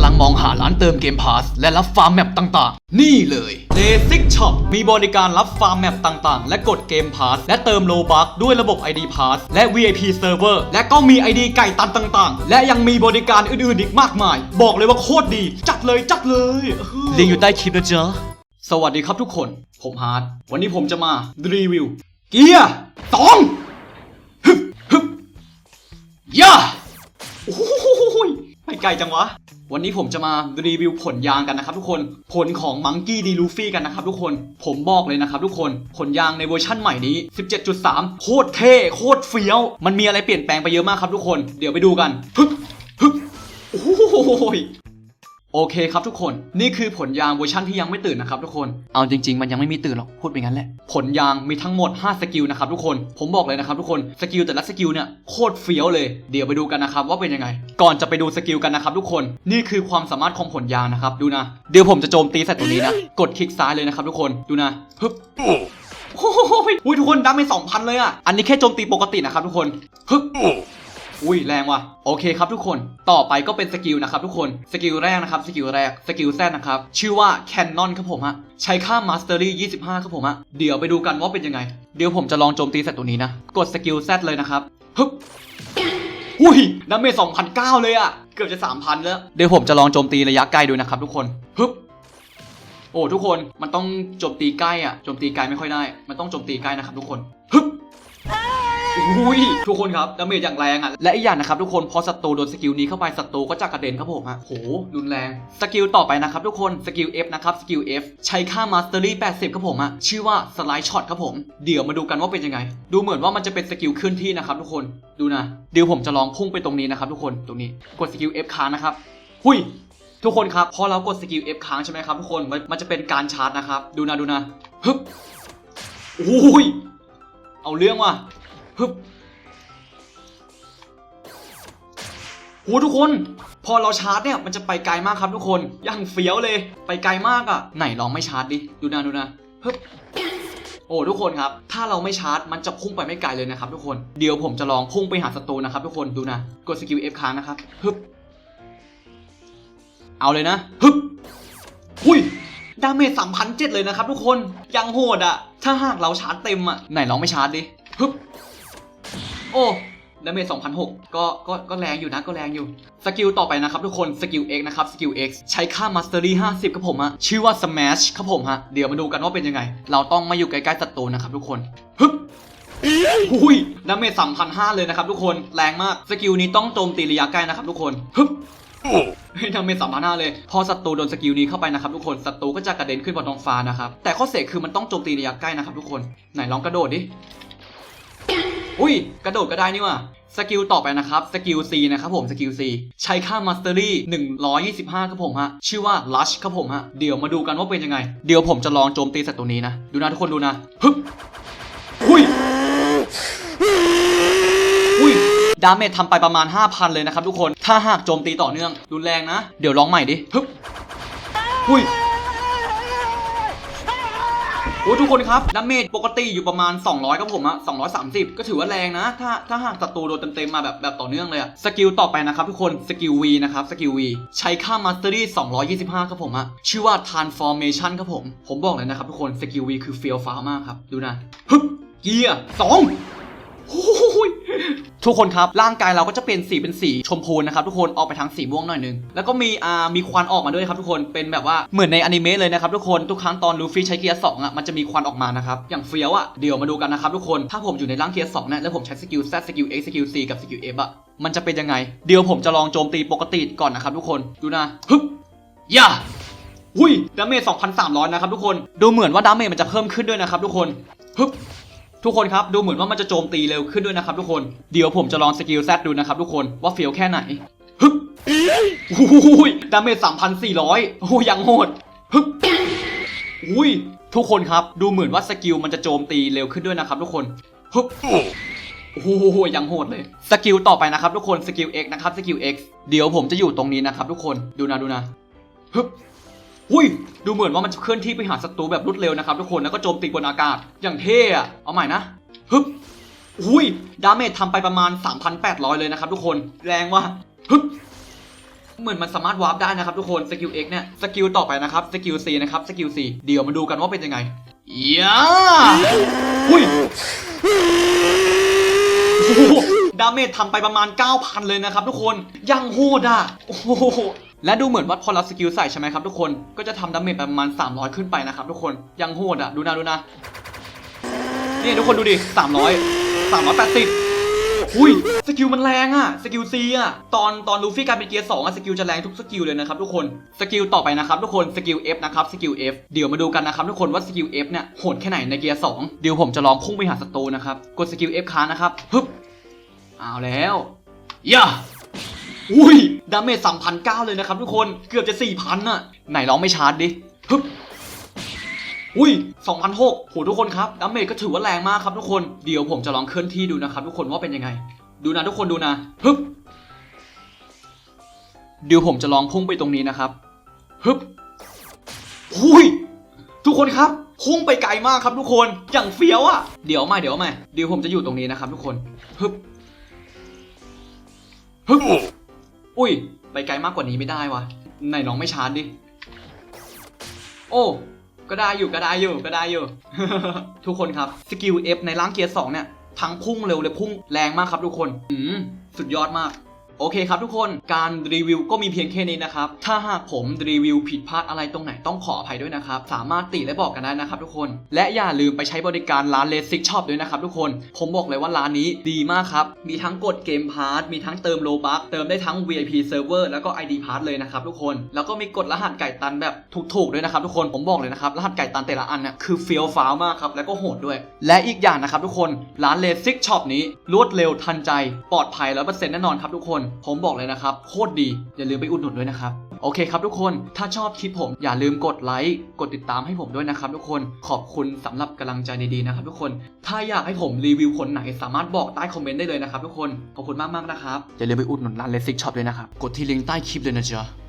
คนไหนกำลังมองหาร้านเติมเกมพาสและรับฟาร์มแมปต่างๆ นี่เลย l a s i c Shop มีบริการรับฟาร์มแมปต่างๆ และกดเกมพาสและเติมโลบัคด้วยระบบ ID Pass และ VIP Server และก็มี ID ไก่ตันต่างๆ และยังมีบริการอื่นๆอีกมากมาย บอกเลยว่าโคตรดี จัดเลยจัดเลยลิงก์อยู่ใต้คลิปนะจ๊ะสวัสดีครับทุกคน ผมฮาร์ดวันนี้ผมจะมารีวิวเกียร์สองฮึบฮึบย่าโอ้โหยไปไกลจังวะ วันนี้ผมจะมารีวิวผลยางกันนะครับทุกคน ผลของมังกี้ดีลูฟี่กันนะครับทุกคน ผมบอกเลยนะครับทุกคน ผลยางในเวอร์ชั่นใหม่นี้ 17.3 โคตรเท่ โคตรเฟี้ยว มันมีอะไรเปลี่ยนแปลงไปเยอะมากครับทุกคน เดี๋ยวไปดูกัน ฮึบฮึบโอ้โหย โอเคครับทุกคน นี่คือผลยางเวอร์ชันที่ยังไม่ตื่นนะครับทุกคน เอาจริง ๆ มันยังไม่มีตื่นหรอก พูดไปงั้นแหละ ผลยางมีทั้งหมด 5 สกิลนะครับทุกคน ผมบอกเลยนะครับทุกคน สกิลแต่ละสกิลเนี่ยโคตรเฟี้ยวเลย เดี๋ยวไปดูกันนะครับว่าเป็นยังไง ก่อนจะไปดูสกิลกันนะครับทุกคน นี่คือความสามารถของผลยางนะครับ ดูนะ เดี๋ยวผมจะโจมตีใส่ตัวนี้นะ กดคลิกซ้ายเลยนะครับทุกคน ดูนะฮึบโอ้โหอุ้ยทุกคนดาเมจสองพันเลยอะ อันนี้แค่โจมตีปกตินะครับทุกคนฮึบ อุ้ยแรงว่ะโอเคครับทุกคนต่อไปก็เป็นสกิลนะครับทุกคนสกิลแรกนะครับสกิลแรกสกิลแซนะครับชื่อว่าแคนนอนครับผมฮะใช้ค่ามาสเตอรี่25ครับผมฮะเดี๋ยวไปดูกันว่าเป็นยังไง เดี๋ยวผมจะลองโจมตีใส่ตัวนี้นะ กดสกิลแซเลยนะครับฮึบอุ้ยดาเมจ2,009เลยอะเกือบจะ3,000แล้ว เดี๋ยวผมจะลองโจมตีระยะไกลดูนะครับทุกคนฮึบโอ้ทุกคนมันต้องโจมตีใกล้อะโจมตีไกลไม่ค่อยได้ มันต้องโจมตีใกล้นะครับทุกคนฮึบ อุ้ยทุกคนครับดาเมจอย่างแรงอะและอีกอย่างนะครับทุกคนพอศัตรูโดนสกิลนี้เข้าไปศัตรูก็จะกระเด็นครับผมฮะโหรุนแรงสกิลต่อไปนะครับทุกคนสกิล F นะครับสกิล F ใช้ค่ามาสเตอรี่80ครับผมฮะชื่อว่าสไลด์ช็อตครับผมเดี๋ยวมาดูกันว่าเป็นยังไง ดูเหมือนว่ามันจะเป็นสกิลเคลื่อนที่นะครับทุกคนดูนะเดี๋ยวผมจะลองพุ่งไปตรงนี้นะครับทุกคนตรงนี้กดสกิล F ค้างนะครับหุยทุกคนครับพอเรากดสกิล F ค้างใช่ไหมครับทุกคนมันมันจะเป็นการชาร์จนะครับดูนะดูนะฮึบโอ้ยเอาเรื่องว่ะ ฮึบโหทุกคน พอเราชาร์จเนี่ยมันจะไปไกลมากครับทุกคนอย่างเฟี้ยวเลย ไปไกลมากอะ่ะ ไหนลองไม่ชาร์จดิ ดูนะดูนะฮึบโอ้ทุกคนครับ ถ้าเราไม่ชาร์จมันจะพุ่งไปไม่ไกลเลยนะครับทุกคน เดี๋ยวผมจะลองพุ่งไปหาศัตรูนะครับทุกคนดูนะ กดสกิล F ค้างนะครับฮึบเอาเลยนะฮึบหุยดาเมจสามพันเจ็ดเลยนะครับทุกคน ยังโหดอะถ้าหากเราชาร์จเต็มอะ ไหนลองไม่ชาร์จดิฮึบ โอ้ดาเมจสองพันหกก็ก็ก็แรงอยู่นะก็แรงอยู่ สกิลต่อไปนะครับทุกคนสกิล X นะครับสกิล X ใช้ค่า Mastery 50ครับผมฮะชื่อว่า Smash ครับผมฮะเดี๋ยวมาดูกันว่าเป็นยังไง เราต้องมาอยู่ใกล้ๆศัตรูนะครับทุกคนฮึบอุ้ยดาเมจสามพันห้าเลยนะครับทุกคนแรงมากสกิลนี้ต้องโจมตีระยะใกล้นะครับทุกคนฮึบเฮ้ทำเป็นสามพันห้าเลย พอศัตรูโดนสกิลนี้เข้าไปนะครับทุกคนศัตรูก็จะกระเด็นขึ้นบนท้องฟ้านะครับ แต่ข้อเสียคือมันต้องโจมตีระยะใกล้นะครับทุกคนไหนลองกระโดดดิ อุ้ย กระโดดก็ได้นี่ว่ะสกิลต่อไปนะครับสกิล C นะครับผมสกิล C ใช้ค่า Mastery 125 ครับผมฮะ ชื่อว่า Lush ครับผมฮะ เดี๋ยวมาดูกันว่าเป็นยังไง เดี๋ยวผมจะลองโจมตีศัตรูนี้นะ ดูนะทุกคนดูนะฮึบอุ้ยอุ้ยดาเมจทำไปประมาณ 5,000 เลยนะครับทุกคนถ้าหากโจมตีต่อเนื่องรุนแรงนะ เดี๋ยวลองใหม่ดิฮึบอุ้ย อ้ทุกคนครับดาเมจปกติอยู่ประมาณ 200 ครับผมอะ230 ก็ถือว่าแรงนะ ถ้าถ้าหากศัตรูโดนเต็มๆมาแบบแบบต่อเนื่องเลยอะสกิลต่อไปนะครับทุกคนสกิล V นะครับสกิล V ใช้ค่ามาสเตอรี่225 ครับผมอะชื่อว่า Transformation ครับผม ผมบอกเลยนะครับทุกคนสกิล V คือเฟี้ยวฟ้ามากครับ ดูนะฮึบเกียร์สอง ทุกคนครับ ร่างกายเราก็จะเปลี่ยนสีเป็นสีชมพูนะครับทุกคนออกไปทางสีม่วงหน่อยนึง แล้วก็มีอ่ามีควันออกมาด้วยครับทุกคนเป็นแบบว่าเหมือนในอนิเมะเลยนะครับทุกคนทุกครั้งตอนลูฟี่ใช้เกียร์สองอะมันจะมีควันออกมานะครับอย่างเฟี้ยวอะเดี๋ยวมาดูกันนะครับทุกคนถ้าผมอยู่ในร่างเกียร์สองเนี่ยแล้วผมใช้สกิล Z สกิล X สกิล C กับสกิล F อะมันจะเป็นยังไง เดี๋ยวผมจะลองโจมตีปกติก่อนนะครับทุกคนดูนะฮึบย่าหุยดาเมจ2,300 นะครับทุกคน ดูเหมือนว่าดาเมจมันจะเพิ่มขึ้นด้วยนะครับทุกคนฮึบ ทุกคนครับดูเหมือนว่ามันจะโจมตีเร็วขึ้นด้วยนะครับทุกคนเดี๋ยวผมจะลองสกิลแซดดูนะครับทุกคนว่าเฟี้ยวแค่ไหนฮึบหุยดาเมจ3,400โอ้โหยังโหดฮึบหุยทุกคนครับดูเหมือนว่าสกิลมันจะโจมตีเร็วขึ้นด้วยนะครับทุกคนฮึบโอ้โหยังโหดเลย สกิลต่อไปนะครับทุกคนสกิล X นะครับสกิล X เดี๋ยวผมจะอยู่ตรงนี้นะครับทุกคนดูนะดูนะฮึบ หุ้ยดูเหมือนว่ามันจะเคลื่อนที่ไปหาศัตรูแบบรวดเร็วนะครับทุกคนแล้วก็โจมตีบนอากาศอย่างเท่อะเอาใหม่นะฮึบหุ้ยดาเมจทำไปประมาณ 3,800 เลยนะครับทุกคนแรงว่ะฮึบเหมือนมันสามารถวาร์ปได้นะครับทุกคนสกิล X เนี่ยสกิลต่อไปนะครับสกิล C นะครับสกิล C เดี๋ยวมาดูกันว่าเป็นยังไงยาหุ้ยโอ้โหดาเมจทำไปประมาณ 9,000 เลยนะครับทุกคนยังโหดอะโอ้โห และดูเหมือนว่าพอเราสกิลใส่ใช่ไหมครับทุกคน ก็จะทำดาเมจไปประมาณ 300 ขึ้นไปนะครับทุกคน ยังโหดอะ ดูนะดูนะ นี่ทุกคนดูดิ 300 380หุยสกิลมันแรงอะสกิล C อะตอนตอนลูฟี่กลายเป็นเกียร์2องอะสกิลจะแรงทุกสกิลเลยนะครับทุกคน สกิลต่อไปนะครับทุกคน สกิล F นะครับ สกิล F เดี๋ยวมาดูกันนะครับทุกคนว่าสกิล F เนี่ยโหดแค่ไหนในเกียร์2เดี๋ยวผมจะลองพุ่งไปหาศัตรูนะครับ กดสกิล F ค้างนะครับ ฮึบ เอาแล้วย่า อุ้ย ดาเมจ3,009เลยนะครับทุกคน เกือบจะ4,000อะไหนลองไม่ชาร์จดิฮึบอุ้ย2,006โหทุกคนครับ ดาเมจก็ถือว่าแรงมากครับทุกคน เดี๋ยวผมจะลองเคลื่อนที่ดูนะครับทุกคนว่าเป็นยังไง ดูนะทุกคนดูนะฮึบเดี๋ยวผมจะลองพุ่งไปตรงนี้นะครับฮึบหุยทุกคนครับ พุ่งไปไกลมากครับทุกคน อย่างเฟี้ยวอะ เดี๋ยวมาเดี๋ยวมาเดี๋ยวผมจะอยู่ตรงนี้นะครับทุกคนฮึบฮึบ อุ้ย ไปไกลมากกว่านี้ไม่ได้วะไหนลองไม่ชาร์จดิ โอ้ ก็ได้อยู่ก็ได้อยู่ก็ได้อยู่ ทุกคนครับ สกิล F ในล่างเกียร์2เนี่ย ทั้งพุ่งเร็วและพุ่งแรงมากครับทุกคน อืม สุดยอดมาก โอเคครับทุกคนการรีวิวก็มีเพียงแค่นี้นะครับ ถ้าหากผมรีวิวผิดพลาดอะไรตรงไหนต้องขออภัยด้วยนะครับ สามารถติและบอกกันได้นะครับทุกคน และอย่าลืมไปใช้บริการร้านเลสิกช็อปด้วยนะครับทุกคน ผมบอกเลยว่าร้านนี้ดีมากครับ มีทั้งกดเกมพาร์ทมีทั้งเติมโลบัคเติมได้ทั้ง VIP Server แล้วก็ ID Pass เลยนะครับทุกคน แล้วก็มีกดรหัสไก่ตันแบบถูกๆด้วยนะครับทุกคน ผมบอกเลยนะครับรหัสไก่ตันแต่ละอันเนี่ยคือเฟี้ยวฟ้าวมากครับแล้วก็โหดด้วย และอีกอย่างนะครับทุกคนร้านเลสิกช็อปนี้รวดเร็วทันใจปลอดภัยร้อยเปอร์เซ็นต์แน่นอนครับทุกคนผมบอกเลยนะครับ โคตรดี อย่าลืมไปอุดหนุนด้วยนะครับ โอเคครับทุกคน ถ้าชอบคลิปผม อย่าลืมกดไลค์ กดติดตามให้ผมด้วยนะครับทุกคน ขอบคุณสำหรับกำลังใจดีๆนะครับทุกคน ถ้าอยากให้ผมรีวิวคนไหนสามารถบอกใต้คอมเมนต์ได้เลยนะครับทุกคน ขอบคุณมากๆนะครับ อย่าลืมไปอุดหนุนร้านเลสิกช็อปเลยนะครับ กดที่ลิงก์ใต้คลิปเลยนะจ๊ะ